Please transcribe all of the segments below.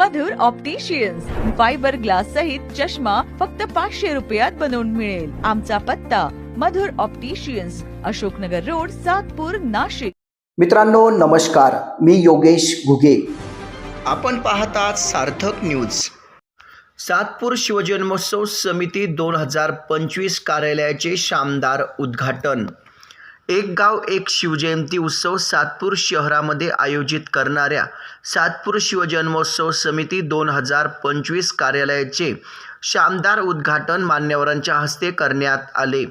मधुर opticians fibre glass सहित चष्मा फक्त पाचशे रुपयात बनवून मिळेल. आमचा पत्ता मधुर ऑप्टिशियन्स अशोकनगर रोड सातपूर नाशिक. मित्रांनो नमस्कार. मी योगेश घुगे. आपण पाहतात सार्थक न्यूज सातपूर शिवजन्मोत्सव समिती दोन हजार पंचवीस कार्यालयाचे शानदार उद्घाटन. एक गाव एक शिवजयंती उत्सव सातपूर शहरामध्ये आयोजित करणाऱ्या सातपूर शिवजन्मोत्सव समिती दोन हजार पंचवीस कार्यालयाचे शानदार उद्घाटन मान्यवरांच्या हस्ते करण्यात आले.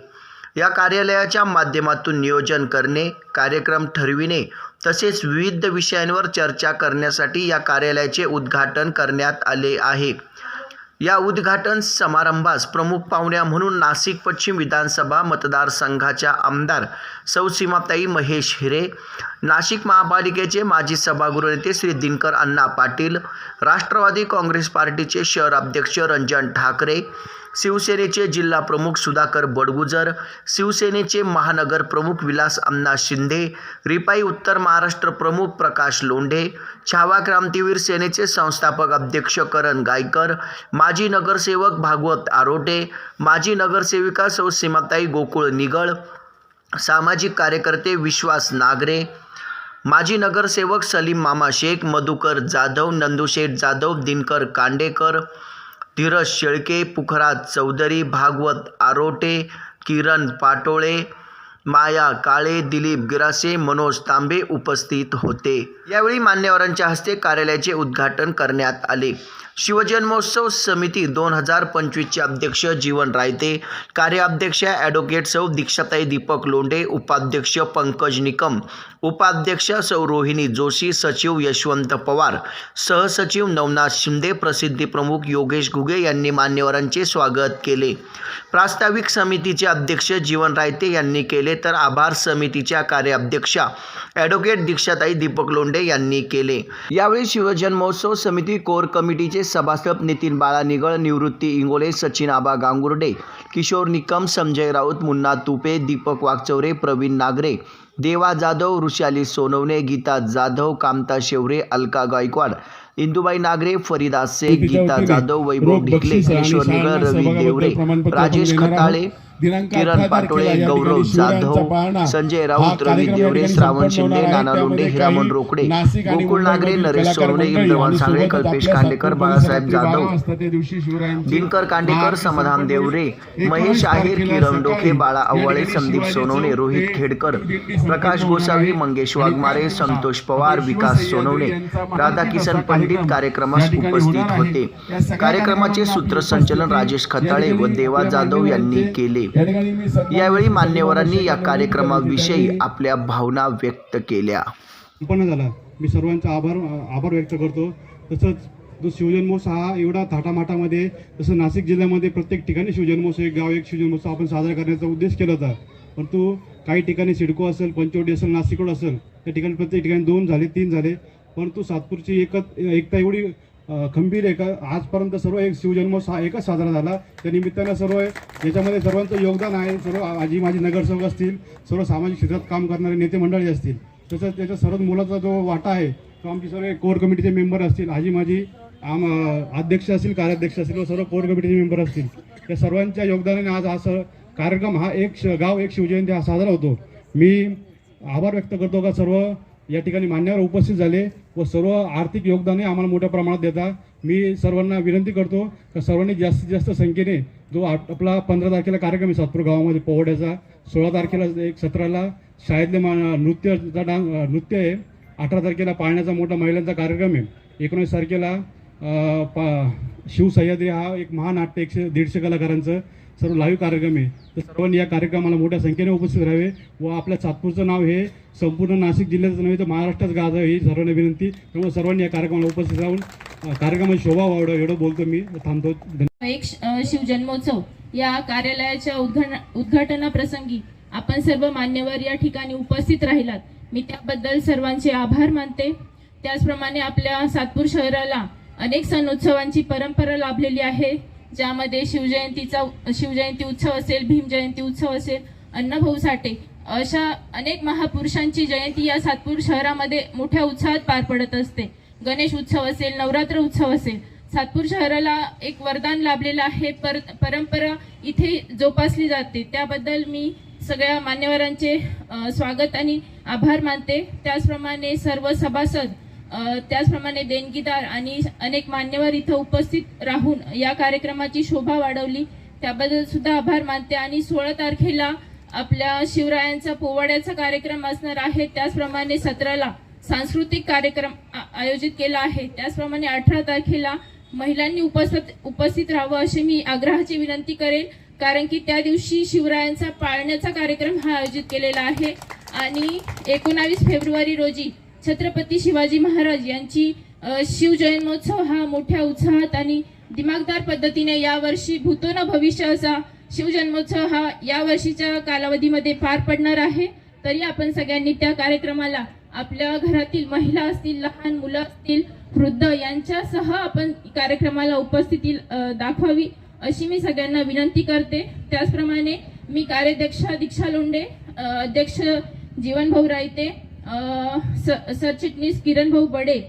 या कार्यालयाच्या माध्यमातून नियोजन करणे कार्यक्रम ठरविणे तसेच विविध विषयांवर चर्चा करण्यासाठी या कार्यालयाचे उद्घाटन करण्यात आले आहे. या उद्घाटन समारंभास प्रमुख पाहुण्या म्हणून नाशिक पश्चिम विधानसभा मतदारसंघाच्या आमदार सौसीमाताई महेश हिरे नाशिक महापालिकेचे माजी सभागृह नेते श्री दिनकर अण्णा पाटील राष्ट्रवादी काँग्रेस पार्टीचे शहर अध्यक्ष रंजन ठाकरे शिवसेनेचे जिल्हा प्रमुख सुधाकर बडगुजर शिवसेनेचे महानगर प्रमुख विलास अण्णा शिंदे रिपाई उत्तर महाराष्ट्र प्रमुख प्रकाश लोंढे छावा क्रांतीवीर सेनेचे संस्थापक अध्यक्ष करण गायकर माजी नगरसेवक भागवत आरोटे माजी नगरसेविका सौ सीमाताई गोकुळ निगळ सामाजिक कार्यकर्ते विश्वास नागरे माजी नगरसेवक सलीम मामा शेख मधुकर जाधव नंदुशेठ जाधव दिनकर कांडेकर धीरज शेळके पुखराज चौधरी भागवत आरोटे किरण पाटोळे माया काळे दिलीप गिरासे मनोज तांबे उपस्थित होते. यावेळी मान्यवरांच्या हस्ते कार्यालयाचे उद्घाटन करण्यात आले. शिवजन्मोत्सव समिती दोन हजार पंचवीसचे अध्यक्ष जीवन रायते कार्याध्यक्ष ॲडव्होकेट सौ दीक्षाताई दीपक लोंढे उपाध्यक्ष पंकज निकम उपाध्यक्ष सौ रोहिणी जोशी सचिव यशवंत पवार सहसचिव नवनाथ शिंदे प्रसिद्धी प्रमुख योगेश घुगे यांनी मान्यवरांचे स्वागत केले. प्रास्ताविक समितीचे अध्यक्ष जीवन रायते यांनी केले तर आभार समितीच्या कार्याध्यक्षा ॲडव्होकेट दीक्षाताई दीपक लोंढे यांनी केले. यावेळी शिवजन्मोत्सव समिती कोर कमिटीचे सभासद नितीन बाळा निगळ निवृत्ती इंगोले सचिन आबा गांगुर्डे किशोर निकम संजय राऊत मुन्ना तुपे दीपक वागचौरे प्रवीण नागरे देवा जाधव ऋषाली सोनवणे गीता जाधव कामता शेवरे अलका गायकवाड इंदुबाई नागरे फरीदा शेख गीता जाधव वैभव ढिकले किशोर निगळ रवी देवरे राजेश खताळे किरण पाटोळे गौरव जाधव संजय राऊत रवी देवरे श्रावण शिंदे नाना लोंढे हिरामन रोकडे गोकुळ नागरे नरेश सोनवणे इंद्रवान सांगळे कल्पेश खांडेकर बाळासाहेब जाधव दिनकर कांडेकर समाधान देवरे महेश आहेर किरण डोके बाळा अव्वाळे संदीप सोनवणे रोहित खेडकर प्रकाश गोसावी मंगेश वाघमारे संतोष पवार विकास सोनवणे राधाकिशन पंडित कार्यक्रमास उपस्थित होते कार्यक्रमाचे सूत्रसंचलन राजेश खताळे व देवा जाधव यांनी केले यावेळी मान्यवरांनी या कार्यक्रमाविषयी आपल्या भावना व्यक्त केल्या. संपन्न झाला. मी सर्वांचा आभार आभार व्यक्त करतो. तसंच जो शिवजन्मोत्सव हा एवढा थाटामाटामध्ये जसं नाशिक जिल्ह्यामध्ये प्रत्येक ठिकाणी शिवजन्मोत्सव एक गाव एक शिवजन्मोत्सव आपण साजरा करण्याचा उद्देश केला होता. परंतु काही ठिकाणी सिडको असेल पंचवटी असेल नाशिक रोड असेल त्या ठिकाणी प्रत्येक ठिकाणी दोन झाले तीन झाले. परंतु सातपूरची एकच एकता एवढी खंबीर एक आजपर्यंत सर्व एक शिवजन्मोत्सव हा एकच साजरा झाला. त्या निमित्तानं सर्व याच्यामध्ये सर्वांचं योगदान आहे सर्व आजी माझी नगरसेवक असतील सर्व सामाजिक क्षेत्रात काम करणारे नेते मंडळी असतील. तसंच त्याच्या सर्व मुलाचा जो वाटा आहे तो आमचे सर्व कोर कमिटीचे मेंबर असतील आजी माझी आम अध्यक्ष असतील कार्याध्यक्ष असतील व सर्व कोर कमिटीचे मेंबर असतील. या सर्वांच्या योगदानाने आज हा स कार्यक्रम हा एक श- गाव एक शिवजयंती हा साजरा होतो. मी आभार व्यक्त करतो का? सर्व या ठिकाणी मान्यवर उपस्थित झाले. व सर्व आर्थिक योगदानही आम्हाला मोठ्या प्रमाणात देता. मी सर्वांना विनंती करतो का सर्वांनी जास्तीत जास्त संख्येने जो आपला पंधरा तारखेला कार्यक्रम आहे सातपूर गावामध्ये पोवड्याचा सोळा तारखेला एक सतराला शाळेतले मा नृत्यचा डान्स नृत्य आहे. अठरा तारखेला पाळण्याचा मोठा महिलांचा कार्यक्रम आहे. एकोणीस तारखेला पा शिवसह्याद्री हा एक महानाट्य एकशे दीडशे कलाकारांचं सर्व लाईव्ह कार्यक्रम आहे. तर सर्वांनी या कार्यक्रमाला मोठ्या संख्येने उपस्थित राहावे व आपल्या सातपूरचं नाव हे संपूर्ण नाशिक जिल्ह्याचं नव्हे तर महाराष्ट्रात गाजावं ही सर्वांना विनंती. त्यामुळे सर्वांनी या कार्यक्रमाला उपस्थित राहून कार्यक्रमाची शोभा वाढव एवढं बोलतो मी. थांबतो. एक श- शिवजन्मोत्सव या कार्यालयाच्या उद्घाटन उद्घाटनाप्रसंगी आपण सर्व मान्यवर या ठिकाणी उपस्थित राहिलात. मी त्याबद्दल सर्वांचे आभार मानते. त्याचप्रमाणे आपल्या सातपूर शहराला अनेक सण उत्सवांची परंपरा लाभलेली आहे ज्यामध्ये शिवजयंतीचा शिवजयंती उत्सव असेल भीमजयंती उत्सव असेल अण्णाभाऊ साठे अशा अनेक महापुरुषांची जयंती या सातपूर शहरामध्ये मोठ्या उत्साहात पार पडत असते. गणेश उत्सव असेल नवरात्र उत्सव असेल सातपूर शहराला एक वरदान लाभलेलं आहे. पर परंपरा इथे जोपासली जाते. त्याबद्दल मी सगळ्या मान्यवरांचे स्वागत आणि आभार मानते. त्याचप्रमाणे सर्व सभासद त्याचप्रमाणे देणगीदार आणि अनेक मान्यवर इथं उपस्थित राहून या कार्यक्रमाची शोभा वाढवली. त्याबद्दल सुद्धा आभार मानते आणि सोळा तारखेला आपल्या शिवरायांचा पोवाड्याचा कार्यक्रम असणार आहे. त्याचप्रमाणे सतराला सांस्कृतिक कार्यक्रम आ- आयोजित केला आहे. त्याचप्रमाणे अठरा तारखेला महिलांनी उपस्थित उपस्थित राहावं अशी मी आग्रहाची विनंती करेल. कारण की त्या दिवशी शिवरायांचा पाळण्याचा कार्यक्रम हा आयोजित केलेला आहे. आणि एकोणावीस फेब्रुवारी रोजी छत्रपती शिवाजी महाराज यांची अ, हा मोठ्या उत्साहात आणि दिमागदार पद्धतीने यावर्षी भूतो न भविष्य असा शिवजन्मोत्सव हा यावर्षीच्या कालावधीमध्ये पार पडणार आहे. तरी आपण सगळ्यांनी त्या कार्यक्रमाला आपल्या घरातील महिला असतील लहान मुलं असतील वृद्ध यांच्यासह आपण कार्यक्रमाला उपस्थिती दाखवावी अशी मी सगळ्यांना विनंती करते. त्याचप्रमाणे मी कार्याध्यक्षा दीक्षा लोंडे अध्यक्ष जीवनभाऊ रायते स- सरचिटणीस किरण भाऊ बडे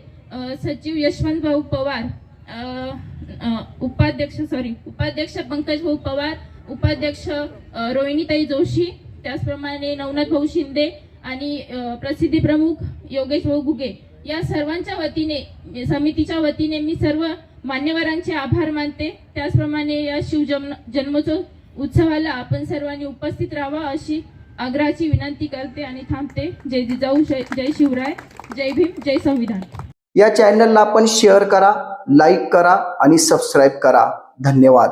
सचिव यशवंत भाऊ पवार उपाध्यक्ष सॉरी उपाध्यक्ष पंकज भाऊ पवार उपाध्यक्ष रोहिणीताई जोशी त्याचप्रमाणे नवनाथ भाऊ शिंदे आणि प्रसिद्धी प्रमुख योगेश भाऊ घुगे. या सर्वांच्या वतीने समितीच्या वतीने मी सर्व मान्यवरांचे आभार मानते. त्याचप्रमाणे या शिवजन्म जन्मोत्सव उत्सवाला आपण सर्वांनी उपस्थित राहावा अशी आग्रहाची विनंती करते आणि थांबते. जय जिजाऊ जय शिवराय जय भीम जय संविधान. या चॅनलला आपण शेअर करा लाईक करा आणि सबस्क्राईब करा. धन्यवाद.